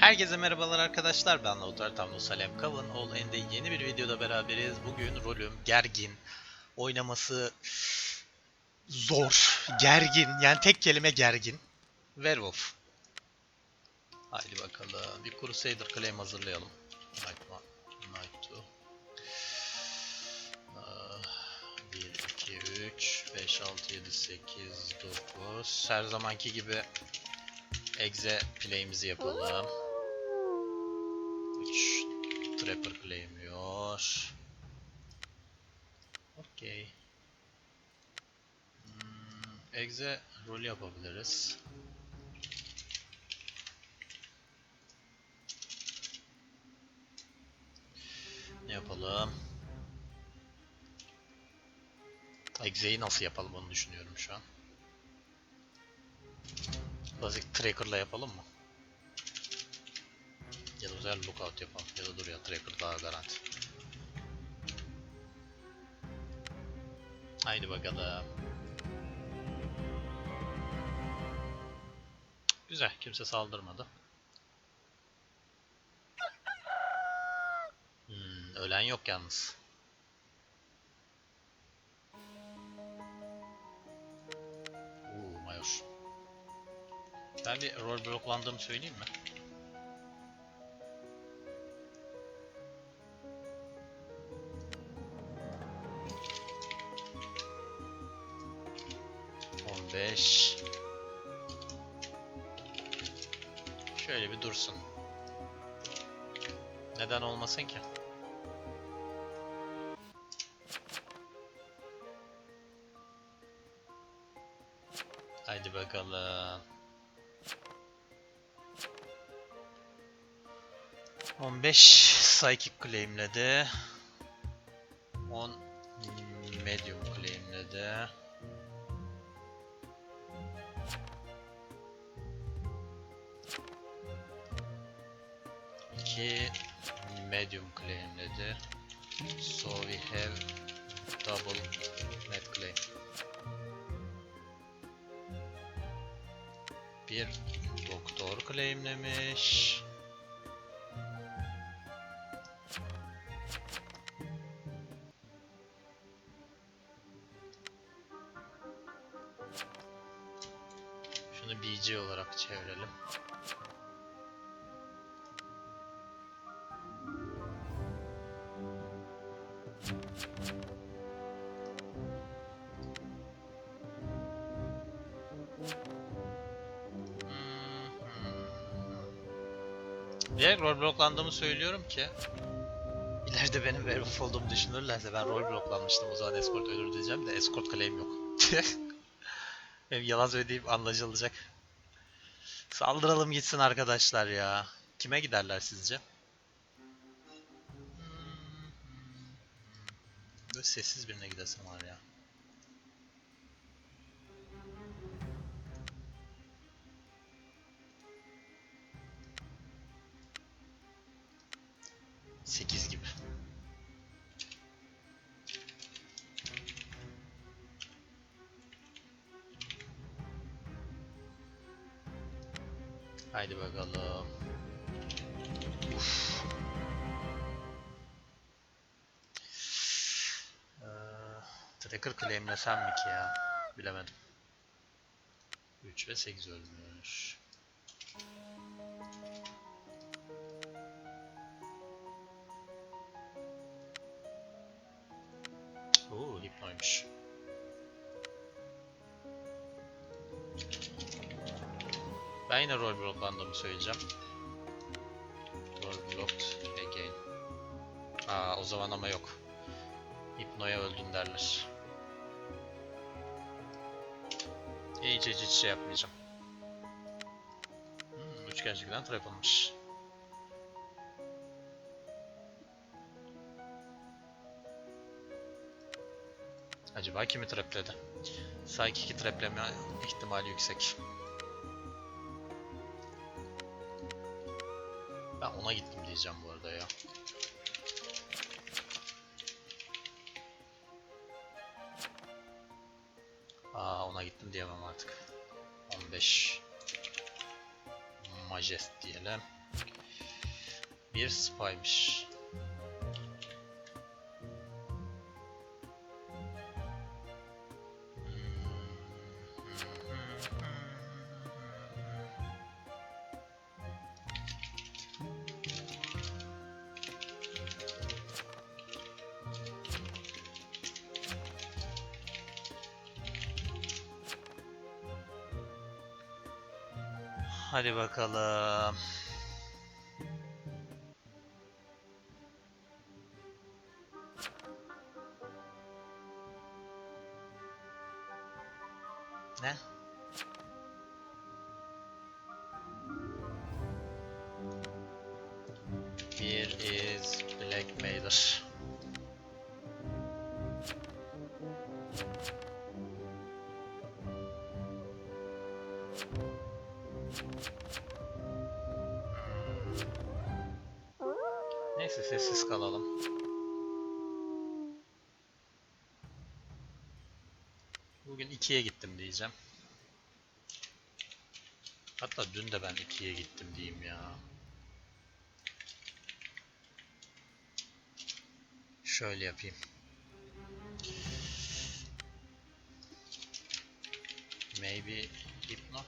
Herkese merhabalar arkadaşlar. Ben Lautar Tamlu Salem Kavun. All End'de yeni bir videoda beraberiz. Bugün rolüm gergin. Oynaması zor. Gergin. Yani tek kelime gergin. Werewolf. Haydi bakalım. Bir Crusader claim hazırlayalım. Knight 1, Knight 2. Ah, 1, 2, 3, 5, 6, 7, 8, 9. Her zamanki gibi Exe play'imizi yapalım. 3 Trapper claimliyor. Okey. Hmm, Exe rol yapabiliriz. Ne yapalım? Exe'yi nasıl yapalım onu düşünüyorum şu an. Klasik Tracker'la yapalım mı? Ya da özel lookout yapalım. Ya da dur ya Tracker daha garanti. Haydi bakalım. Güzel. Kimse saldırmadı. Hmm, ölen yok yalnız. Uuu mayor. Ben bir rol bloklandığımı söyleyeyim mi? Beş. Şöyle bir dursun. Neden olmasın ki? Haydi bakalım. 15 Psychic claimledi. 10 Medium claimledi. Medium claimledi. So we have double med claim. Bir doktor claimlemiş. Şunu BG olarak çevirelim. Rol bloklandığımı söylüyorum ki ileride benim werewolf olduğumu düşünürlerse ben rol bloklanmıştım o zaman escort ölür diyeceğim de escort claim yok. Benim yalan söylediğim anlaşılacak. Saldıralım gitsin arkadaşlar ya. Kime giderler sizce? Böyle sessiz birine gidesim var ya. Sekiz gibi. Haydi bakalım. Uf. Ee, tracker claimlesem mi ki ya? Bilemedim. 3 ve 8 ölmüş. Hipnoymuş. Ben yine rol bloklandığımı söyleyeceğim. Rol again. Aa o zaman ama yok. Hipnoya öldün derler. İyice hiç şey yapmayacağım. Hmm, üç gerçekten trap olmuş. Acaba kimi trapledi? Psychic'i trapleme ihtimali yüksek. Ben ona gittim diyeceğim bu arada ya. Aa ona gittim diyemem artık. 15 Majest diyelim. Bir spymiş. Hadi bakalım. Ne? Bir is Blackmailer. Neyse 2'ye gittim diyeceğim. Hatta dün de ben 2'ye gittim diyeyim ya. Şöyle yapayım. Maybe Hypno.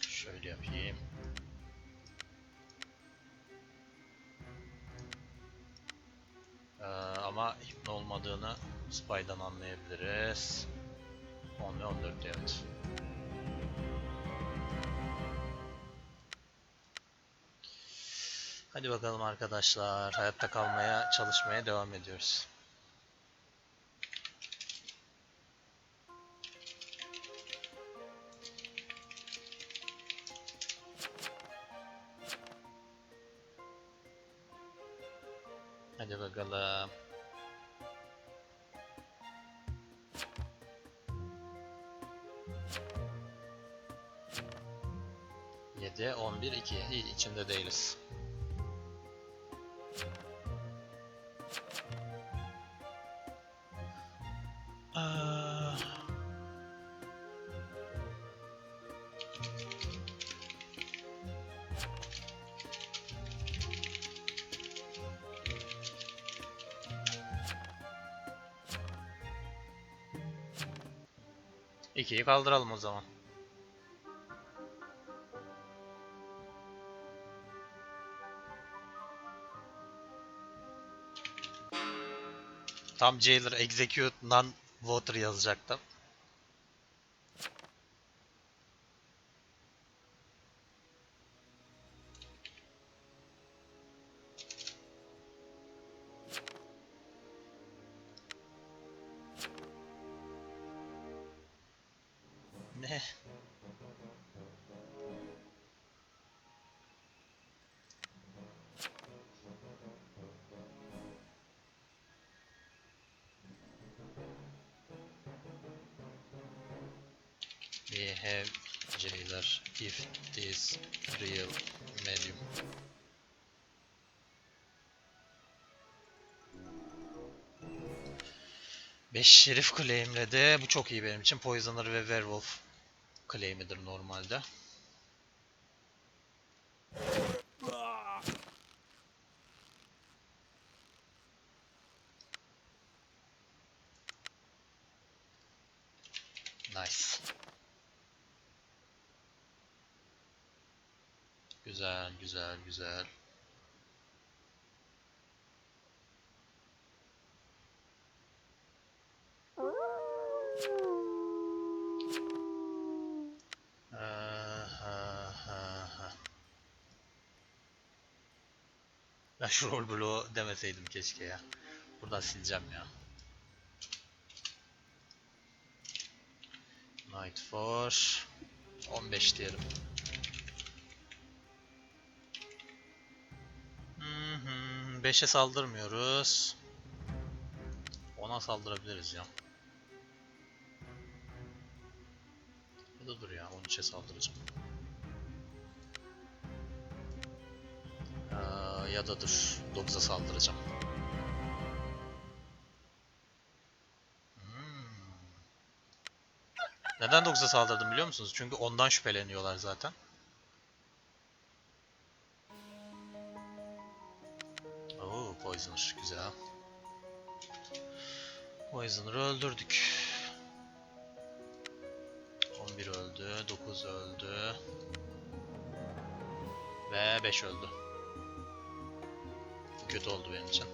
Şöyle yapayım. Ee, ama hipno olmadığını Spy'dan anlayabiliriz. 10 ve 14 evet. Hadi bakalım arkadaşlar. Hayatta kalmaya, çalışmaya devam ediyoruz. Hadi bakalım. Yedi, on bir, iki. İyi, içinde değiliz. Aa, İkiyi kaldıralım o zaman. Tam Jailer execute non voter yazacaktım. Ne? We have jailer if this real medium. Beş şerif claimledi. Bu çok iyi benim için. Poisoner ve Werewolf claim'idir normalde. Nice. Güzel, güzel, güzel. Ben şu rol bloğu demeseydim keşke ya. Buradan sileceğim ya. Night for 15 diyelim. Hı, 5'e saldırmıyoruz. 10'a saldırabiliriz ya. Ya da dur ya 13'e saldıracağım. Aa, ya da dur 9'a saldıracağım. Hmm. Neden 9'a saldırdım biliyor musunuz? Çünkü ondan şüpheleniyorlar zaten. Poisoner. Güzel. Poisoner'ı öldürdük. 11 öldü, 9 öldü. Ve 5 öldü. Bu kötü oldu benim için.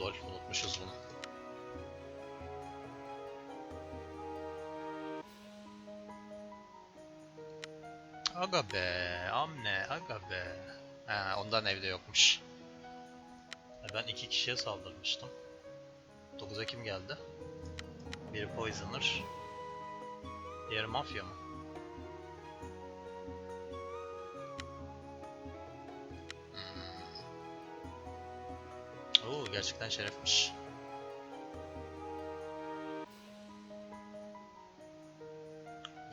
Lol, unutmuşuz bunu. Aga be, amne, aga be. Ha, ondan evde yokmuş. E, Ben iki kişiye saldırmıştım. 9'a kim geldi? Biri Poisoner. Diğeri Mafya mı? Hmm. Oo, gerçekten şerefmiş.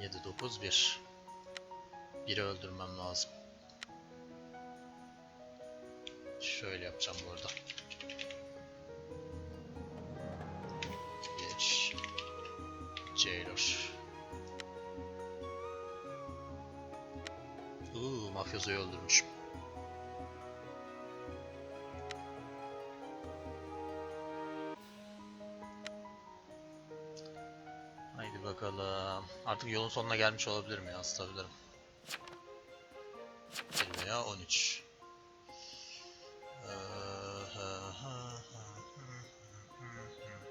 Yedi, dokuz, bir. Biri öldürmem lazım. Şöyle yapacağım bu arada. Bir. Jailer. Uuu mafyozoyu öldürmüşüm. Haydi bakalım. Artık yolun sonuna gelmiş olabilirim ya, asılabilirim. 1 veya 13. Ee, hı, hı, hı, hı, hı, hı.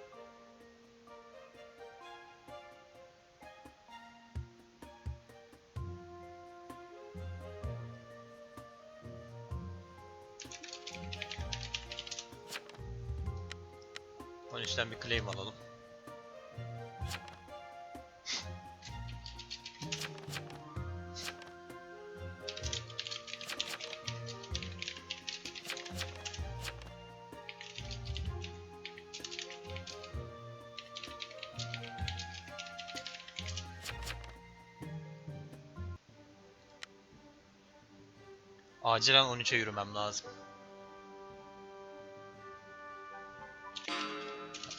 Onun içten bir claim alalım. Acilen 13'e yürümem lazım.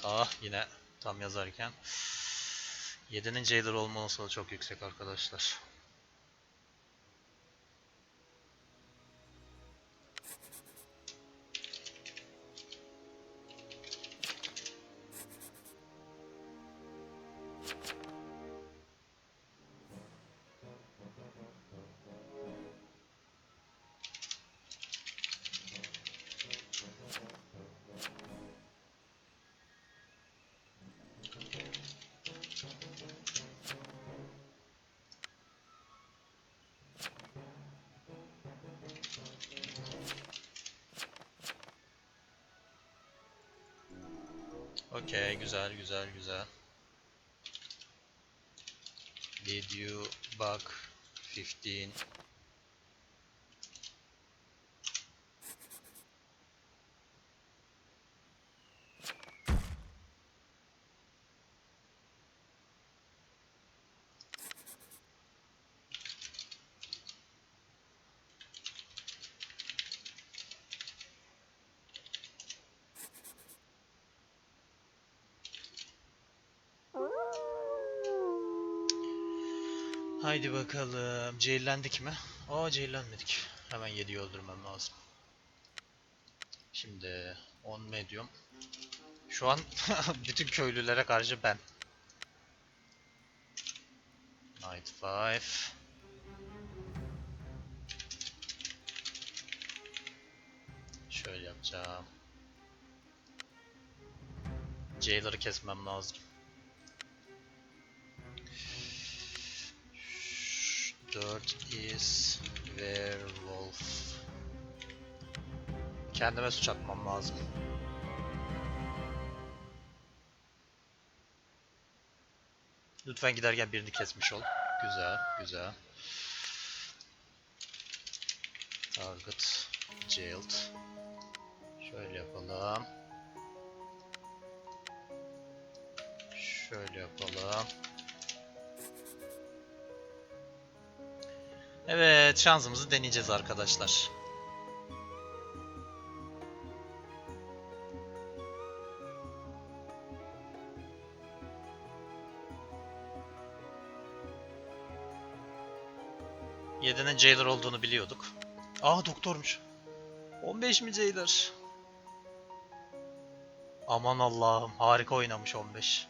Ah yine tam yazarken. 7'nin Jailer olma olasılığı çok yüksek arkadaşlar. Okey, güzel, güzel, güzel. Did you bug 15? Haydi bakalım. Cehillendik mi? Aa cehillenmedik. Hemen 7'yi öldürmem lazım. Şimdi 10 medium. Şu an bütün köylülere karşı ben. Night 5. Şöyle yapacağım. Jailer'ı kesmem lazım. 4 is werewolf. Kendime suç atmam lazım. Lütfen giderken birini kesmiş ol. Güzel, güzel. Target jailed. Şöyle yapalım. Şöyle yapalım. Evet, şansımızı deneyeceğiz arkadaşlar. Yedinin Jailer olduğunu biliyorduk. Aa doktormuş. 15 mi Jailer? Aman Allah'ım harika oynamış 15.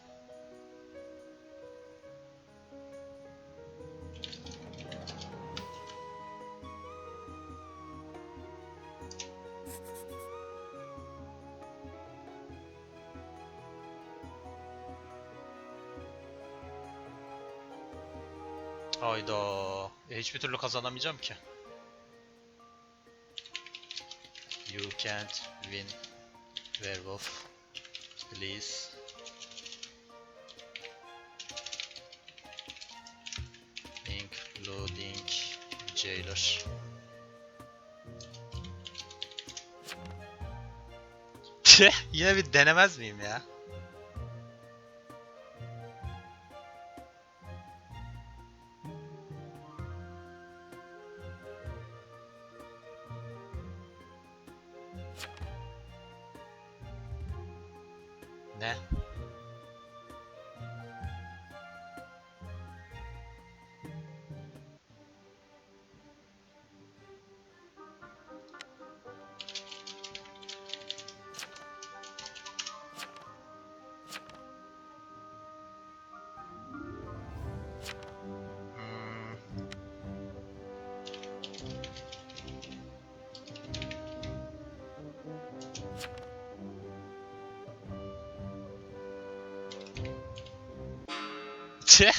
hiçbir türlü kazanamayacağım ki. You can't win werewolf. Please. Including jailer. Yine bir denemez miyim ya? Tüh.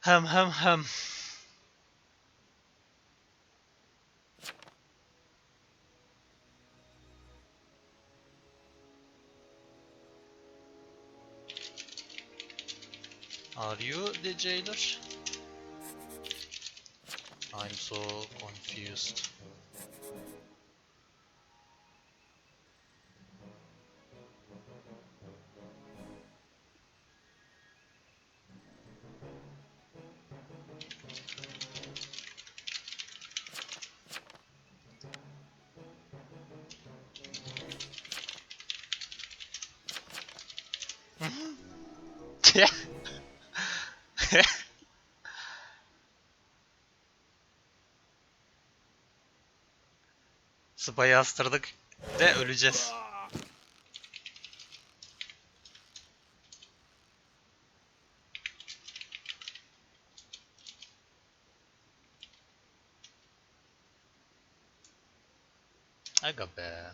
Hem hem hem. Are you the jailer? I'm so confused. Spy'ı astırdık ve öleceğiz. Aga be.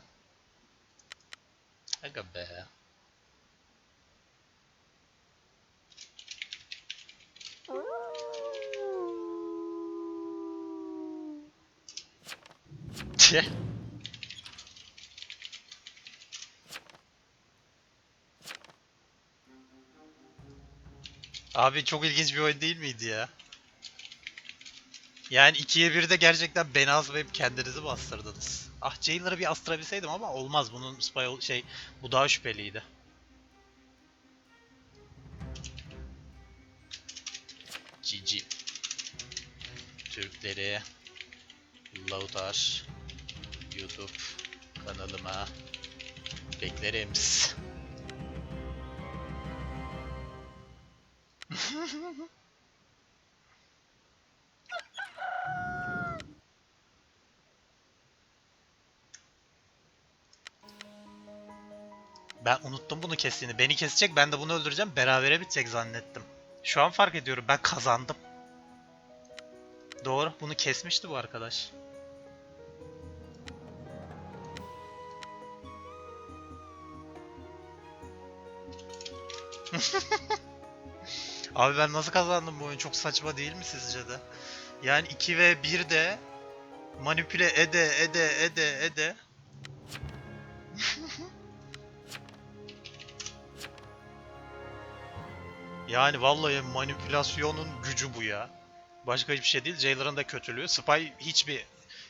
Aga be. Tüh. Abi çok ilginç bir oyun değil miydi ya? Yani 2'ye 1'de gerçekten beni azmayıp kendinizi bastırdınız. Ah Jailer'ı bir astırabilseydim ama olmaz. Bunun spy şey bu daha şüpheliydi. GG. Türkleri Laudar YouTube kanalıma beklerim. Ben unuttum bunu kestiğini. Beni kesecek, ben de bunu öldüreceğim. Berabere bitecek zannettim. Şu an fark ediyorum. Ben kazandım. Doğru. Bunu kesmişti bu arkadaş. Abi ben nasıl kazandım bu oyun? Çok saçma değil mi sizce de? Yani 2 ve 1 de manipüle ede ede ede ede Yani vallahi manipülasyonun gücü bu ya. Başka hiçbir şey değil. Jailer'ın da kötülüğü. Spy hiçbir...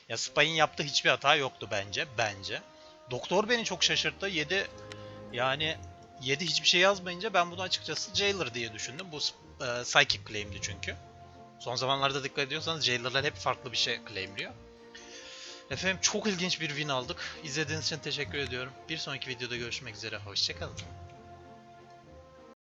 Ya Spy'in yaptığı hiçbir hata yoktu bence. Bence. Doktor beni çok şaşırttı. 7 yani 7 hiçbir şey yazmayınca ben bunu açıkçası Jailer diye düşündüm. Bu e, Psychic claim'di çünkü. Son zamanlarda dikkat ediyorsanız Jailer'lar hep farklı bir şey claimliyor. Efendim çok ilginç bir win aldık. İzlediğiniz için teşekkür ediyorum. Bir sonraki videoda görüşmek üzere. Hoşçakalın.